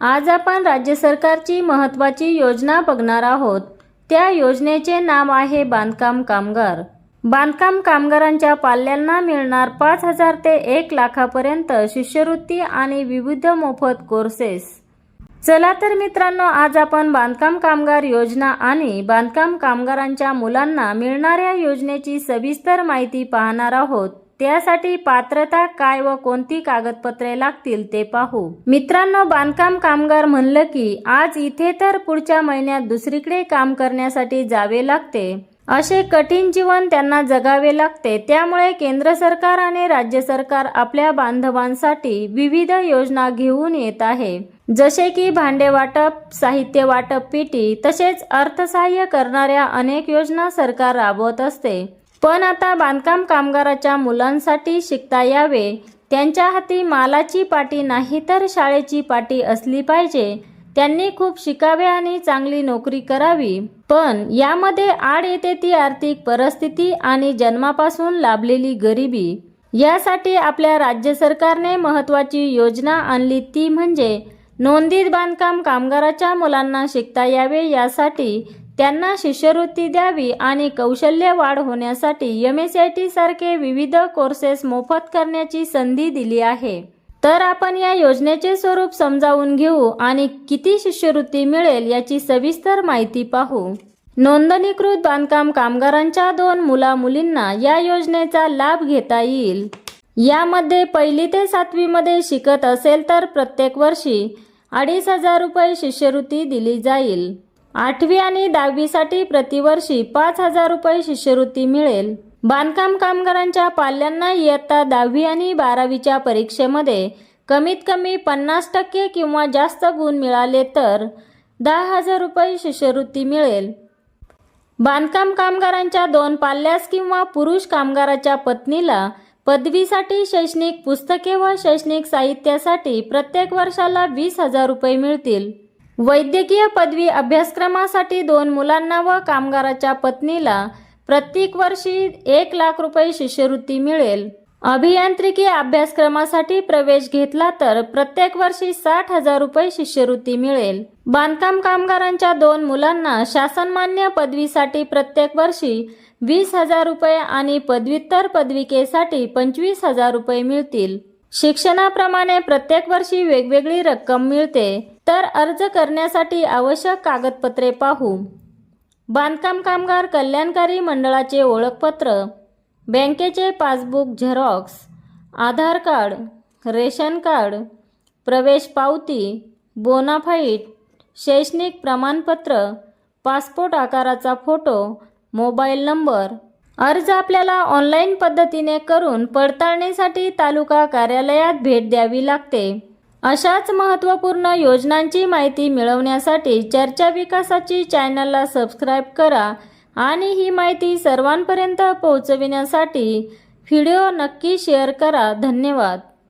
आज आपण राज्य सरकारची महत्त्वाची योजना बघणार आहोत. त्या योजनेचे नाव आहे बांधकाम कामगार. बांधकाम कामगारांच्या पाल्यांना मिळणार पाच हजार ते एक लाखापर्यंत शिष्यवृत्ती आणि विविध मोफत कोर्सेस. चला तर मित्रांनो आज आपण बांधकाम कामगार योजना आणि बांधकाम कामगारांच्या मुलांना मिळणाऱ्या योजनेची सविस्तर माहिती पाहणार आहोत. त्यासाठी पात्रता काय व कोणती कागदपत्रे लागतील ते पाहू. मित्रांनो बांधकाम कामगार म्हणलं की आज इथे तर पुढच्या महिन्यात दुसरीकडे काम करण्यासाठी जावे लागते. असे कठीण जीवन त्यांना जगावे लागते. त्यामुळे केंद्र सरकार आणि राज्य सरकार आपल्या बांधवांसाठी विविध योजना घेऊन येत आहे. जसे की भांडे वाटप साहित्य वाटप पीटी तसेच अर्थसहाय्य करणाऱ्या अनेक योजना सरकार राबवत असते. पण आता बांधकाम कामगाराच्या मुलांसाठी शिकता यावे. त्यांच्या हाती मालाची पाटी नाही तर शाळेची पाटी असली पाहिजे. त्यांनी खूप शिकावे आणि चांगली नोकरी करावी. पण यामध्ये आड येते ती आर्थिक परिस्थिती आणि जन्मापासून लाभलेली गरिबी. यासाठी आपल्या राज्य सरकारने महत्त्वाची योजना आणली ती म्हणजे नोंदीत बांधकाम कामगाराच्या मुलांना शिकता यावे यासाठी त्यांना शिष्यवृत्ती द्यावी आणि कौशल्य वाढ होण्यासाठी एम एस आय टी सारखे विविध कोर्सेस मोफत करण्याची संधी दिली आहे. तर आपण या योजनेचे स्वरूप समजावून घेऊ आणि किती शिष्यवृत्ती मिळेल याची सविस्तर माहिती पाहू. नोंदणीकृत बांधकाम कामगारांच्या दोन मुला मुलींना या योजनेचा लाभ घेता येईल. यामध्ये पहिली ते सातवीमध्ये शिकत असेल तर प्रत्येक वर्षी अडीच हजार रुपये शिष्यवृत्ती दिली जाईल. आठवी आणि दहावीसाठी प्रतिवर्षी पाच हजार रुपये शिष्यवृत्ती मिळेल. बांधकाम कामगारांच्या पाल्यांना इयत्ता दहावी आणि बारावीच्या परीक्षेमध्ये कमीत कमी पन्नास टक्के किंवा जास्त गुण मिळाले तर दहा हजार रुपये शिष्यवृत्ती मिळेल. बांधकाम कामगारांच्या दोन पाल्यास किंवा पुरुष कामगाराच्या पत्नीला पदवीसाठी शैक्षणिक पुस्तके व शैक्षणिक साहित्यासाठी प्रत्येक वर्षाला वीस हजार रुपये मिळतील. वैद्यकीय पदवी अभ्यासक्रमासाठी दोन मुलांना व कामगाराच्या पत्नीला प्रत्येक वर्षी एक लाख रुपये शिष्यवृत्ती मिळेल. अभियांत्रिकी अभ्यासक्रमासाठी प्रवेश घेतला तर प्रत्येक वर्षी साठ हजार रुपये शिष्यवृत्ती मिळेल. बांधकाम कामगारांच्या दोन मुलांना शासनमान्य पदवीसाठी प्रत्येक वर्षी वीस हजार रुपये आणि पदव्युत्तर पदविकेसाठी पंचवीस हजार रुपये मिळतील. शिक्षणाप्रमाणे प्रत्येक वर्षी वेगवेगळी रक्कम मिळते. तर अर्ज करण्यासाठी आवश्यक कागदपत्रे पाहू. बांधकाम कामगार कल्याणकारी मंडळाचे ओळखपत्र बँकेचे passbook xerox Aadhaar card ration card प्रवेश पावती बोनाफाईट शैक्षणिक प्रमाणपत्र पासपोर्ट आकाराचा फोटो मोबाईल नंबर. अर्ज आपल्याला ऑनलाईन पद्धतीने करून पडताळणीसाठी तालुका कार्यालयात भेट द्यावी लागते. अशाच महत्त्वपूर्ण योजनांची माहिती मिळवण्यासाठी चर्चा विकासाची चॅनलला सबस्क्राईब करा आणि ही माहिती सर्वांपर्यंत पोहोचविण्यासाठी व्हिडिओ नक्की शेअर करा. धन्यवाद.